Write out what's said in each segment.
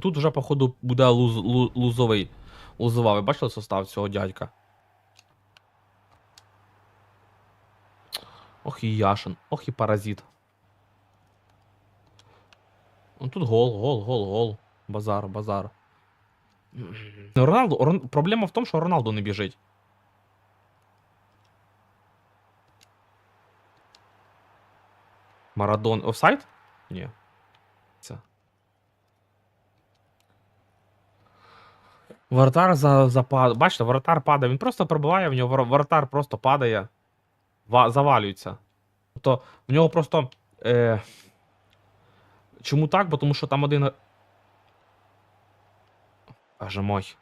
тут вже, походу, буде луз, лу- лузовий. Лузова. Ви бачили состав цього дядька? Ох і Яшин, ох і паразит. Ну тут гол, гол, гол, гол. Базар, базар. Роналду, Рон- проблема в тому, що Роналду не біжить. Марадон. Офсайд? Ні. Це. Вратар за, за Бачите, воротар падає. Він просто пробиває, в нього воротар просто падає. Ва- завалюється. Тобто в нього просто. Е... Чому так? Бо тому що там один. Боже мой.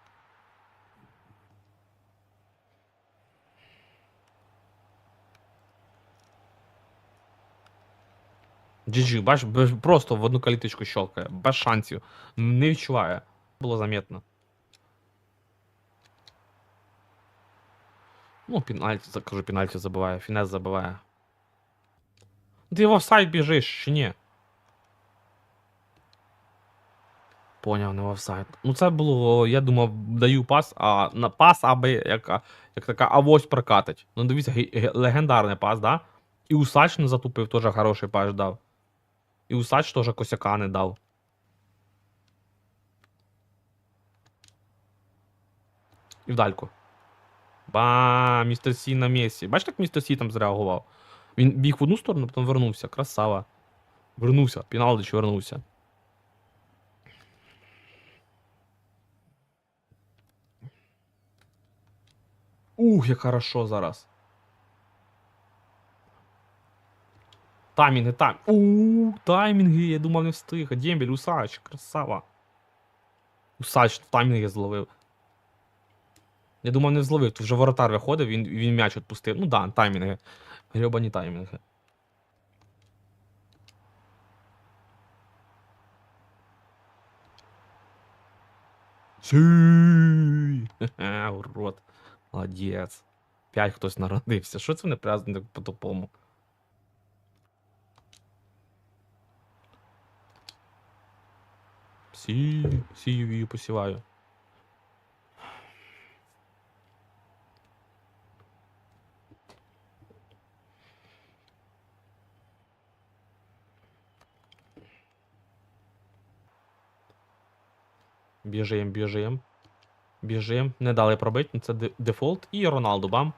GG, бач, просто в одну каліточку щелкає, без шансів. Не відчуває. Було заметно. Ну, пенальті, кажу, пенальті забиває, фінес забиває. Ти в офсайд біжиш, чи ні? Поняв, не в офсайд. Ну це було, я думав, даю пас, а на пас, аби як, як така авось прокатить. Ну дивіться, ге- ге- легендарний пас, да? І Усач не затупив, теж хороший пас дав. І Усач теж косяка не дав. І вдальку. Ба, містер Сі на місці. Бачите, як містер Сі там зреагував? Він біг в одну сторону, потім вернувся. Красава. Вернувся. Піналдич вернувся. Ух, як хорошо зараз. Таймінги, тайм. Ууу, таймінги, я думав не встиг. Дембель, Усач, красава. Усач в таймінги зловив. Я думав, не зловив, тут вже воротар виходив, він, він м'яч відпустив. Ну да, таймінги. Гребані таймінги. Урод. Молодець. П'ять хтось народився. Що це вони празднують по тупому? Сі, сію посіваю. Біжим, біжим. Біжим. Не дали пробити, ну це дефолт. І Роналду бам.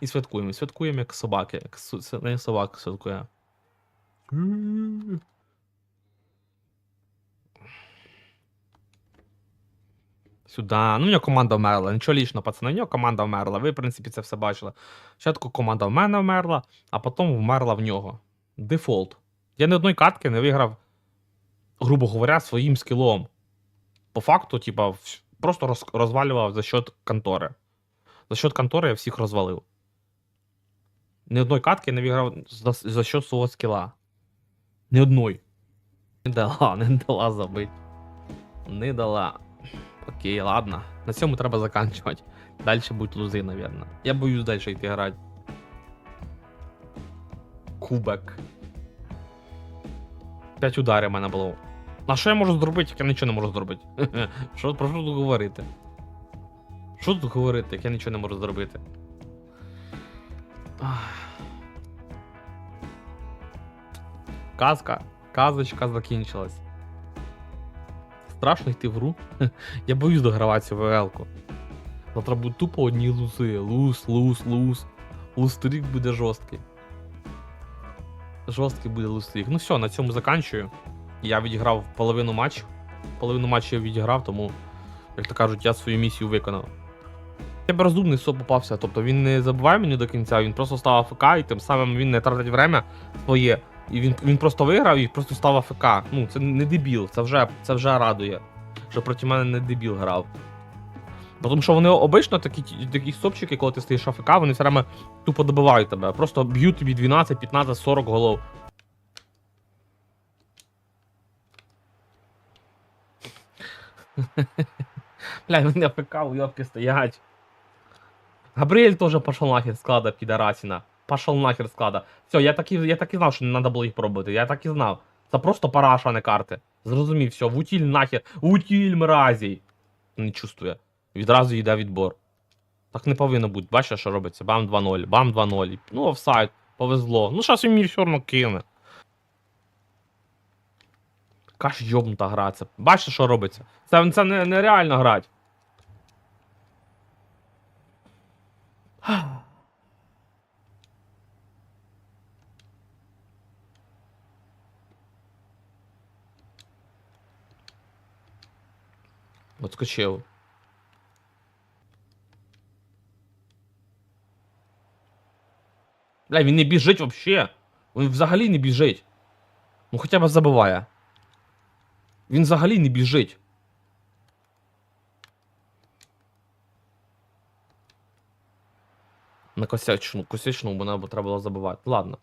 І святкуємо. Святкуємо як собаки. Як не собака святкує. Сюда. Ну, у нього команда вмерла. Нічого лічного, пацани, у нього команда вмерла. Ви, в принципі, це все бачили. Спочатку команда в мене вмерла, а потім вмерла в нього. Дефолт. Я ні одної катки не виграв, грубо говоря, своїм скілом. По факту, типа, просто роз, розвалював за счет контори. За счет контори я всіх розвалив. Ні одної катки я не виграв за, за счет свого скіла. Ні одної. Не дала, не дала забити. Не дала. Окей, ладно. На цьому треба заканчувати. Далі будуть лузи, наверное. Я боюсь далі йти грати. Кубок. П'ять ударів в мене було. А що я можу зробити, як я нічого не можу зробити? Що про що тут говорити? Що тут говорити, як я нічого не можу зробити? Казка, казочка закінчилась. Страшно йти в гру. Я боюсь догравати цю ВЛ-ку. Завтра будуть тупо одні лузи. Луз, луз, луз. Лустрік буде жорсткий. Жорсткий буде лустрік. Ну все, на цьому заканчую. Я відіграв половину матчу. Половину матчу я відіграв, тому, як то кажуть, я свою місію виконав. Тебе розумний соп попався, тобто він не забуває мені до кінця, він просто став АФК, і тим самим він не тратить время своє. І він, він просто виграв і просто став АФК. Ну, це не дебіл, це вже, це вже радує. Що проти мене не дебіл грав. Тому що вони обично такі, такі сопчики, коли ти стоїш АФК, вони все время тупо добивають тебе. Просто б'ють тобі 12, 15, 40 голов. Бля, вони АФК уйобки стоять. Габриэль тоже пошел нахер склада, пидорасина. Пошел нахер склада. Все, я так і, я так і знав, що не треба було їх пробувати. Я так і знав. Це просто параша, а не карти. Зрозумів, все, в утіль нахер. Утіль мразій. Не чувствує. Відразу йде відбор. Так не повинно бути. Бачиш, що робиться? Бам 2-0, бам 2-0. Ну, офсайд, повезло. Ну, зараз він мені все одно кине. Яка ж йобнута гра це. Бачите, що робиться? Це, це не, нереально грати. Отскочив. Бля, він не біжить вообще. Він взагалі не біжить. Ну хоча б забиває. Він взагалі не біжить. На косячну, косячну, бо нам треба було забивати. Ладно.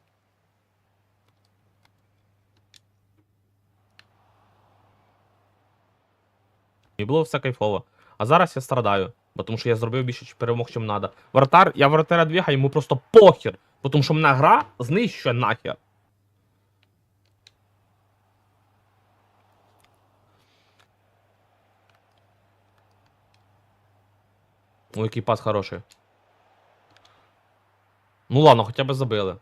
І було все кайфово. А зараз я страдаю, бо тому що я зробив більше перемог, чим треба. Вратар, я вратаря двігаю, йому просто похер. Тому що мене гра знищує нахер. Ой, який пас хороший. Ну ладно, хоча б забили.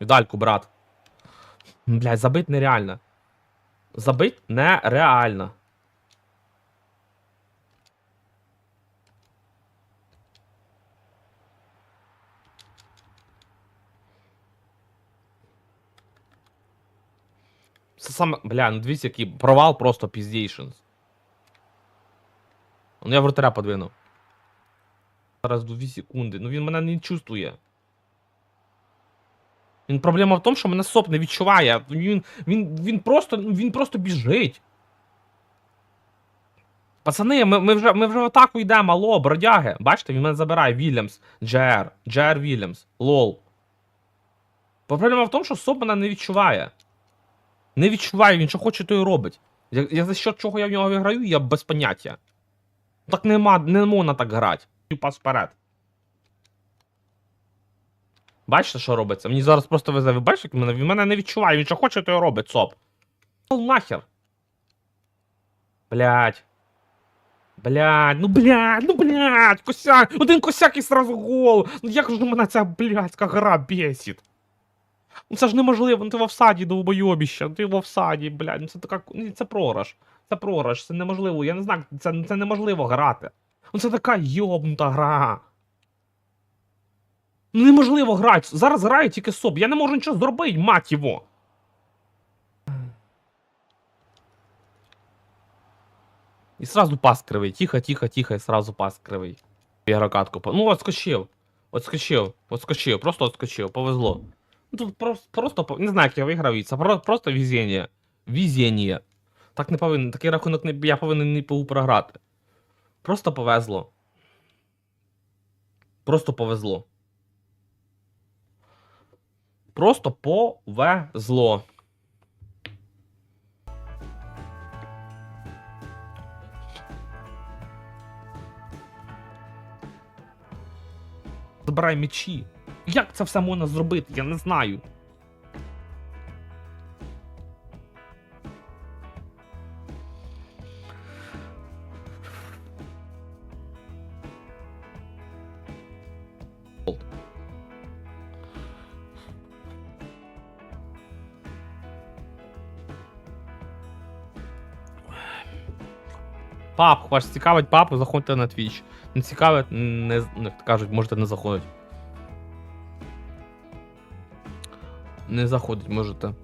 Відальку, брат. Блядь, забить нереально. Забить нереально. Це саме. Бля, ну дивіться, який провал просто піздейшенс. Ну я вратаря подвинув. Зараз 2 секунди. Ну він мене не чувствує. Він проблема в тому, що мене соп не відчуває. Він, він, він просто ну, він просто біжить. Пацани, ми, ми, вже, ми вже в атаку йдемо, алло, бродяги. Бачите, він мене забирає. Вільямс, Джер, Джер Вільямс, лол. Проблема в тому, що соп мене не відчуває. Не відчуває, він що хоче, то і робить. Я, я за що чого я в нього виграю, я без поняття. Так нема, не можна так грати. Пас вперед. Бачите, що робиться? Мені зараз просто везе. Ви бачите, як мене? Він мене не відчуває, він що хоче, то і робить, соп. Нахер. Блять. Блять, ну блять, ну блять, косяк, один косяк і сразу гол. Ну як же мене ця блядська гра бесить? Ну це ж неможливо, ну ти в офсаді довбойобіще, ти в офсаді, блядь, ну це така, ну це програш. Це програш, це неможливо, я не знаю, це, це неможливо грати. Ну це така йобнута гра. Ну неможливо грати. Зараз грає тільки соп. Я не можу нічого зробити, мать його. І сразу пас кривий. Тихо, тихо, тихо, і сразу пас кривий. Ігрокатку. Ну, отскочив. Отскочив, отскочив, просто отскочив, повезло. Ну тут просто, просто не знаю, як я виграв, і це просто везіння. Везіння. Так не повинен, такий рахунок не, я повинен не був програти. Просто повезло. Просто повезло. Просто повезло. Забирай мечі. Як це все можна зробити? Я не знаю. Пап, вас цікавить папу, заходьте на Twitch. Не цікавить, не, як кажуть, можете не заходити. Не заходить, можете.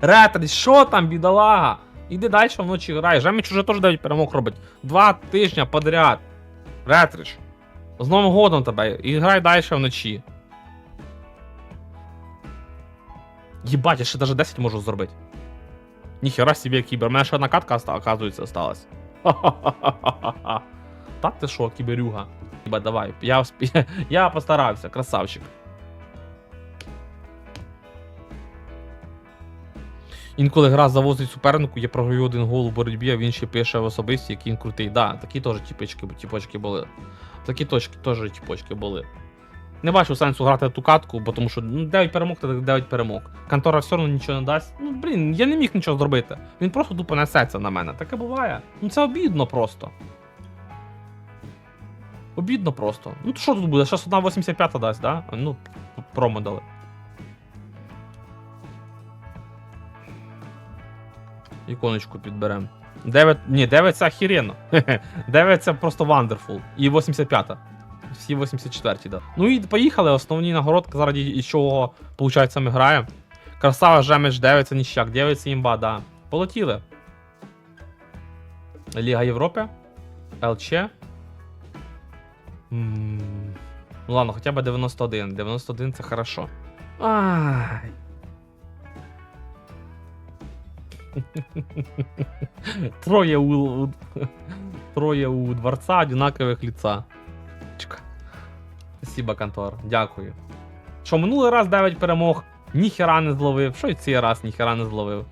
Ретріс, що там, бідолага? Іди далі вночі грай. Жеміч уже теж 9 перемог робить. Два тижня подряд. Ретріш. З Новим годом тебе. І грай далі вночі. Єбать, я ще даже 10 можу зробити. Ніхера собі кібер. У мене ще одна катка, оказується, осталась. Ха-ха-ха-ха-ха. Так ти що, кіберюга? Ба, давай, я, я постарався, красавчик. Інколи гра завозить супернику, я програю один гол у боротьбі, а він ще пише в особисті, який він крутий. Да, такі теж тіпочки, тіпочки були. Такі точки теж тіпочки були. Не бачу сенсу грати ту катку, бо тому що ну, 9 перемог, то 9 перемог. Контора все одно нічого не дасть. Ну, блін, я не міг нічого зробити. Він просто тупо несеться на мене. Таке буває. Ну це обідно просто. Обідно просто. Ну то що тут буде? Зараз одна 85 дасть, да? Ну, промо дали. Іконочку підберемо. 9. Ні, 9 це охеренно. 9 це просто вандерфул. І 85-та. Всі 84-ті, да. Ну і поїхали. Основні нагородки, заради із чого, виходить, ми граємо. Красава Жемеч 9 це ніщак, 9 це імба, да. Полетіли. Ліга Європи. ЛЧ. Ну ладно, хоча б 91. 91 це хорошо. Ай. Троє у, у троє у дворца одинакових лица. Чка. Спасибо, контор. Дякую. Що минулий раз 9 перемог, ніхера не зловив. Що й цей раз ніхера не зловив.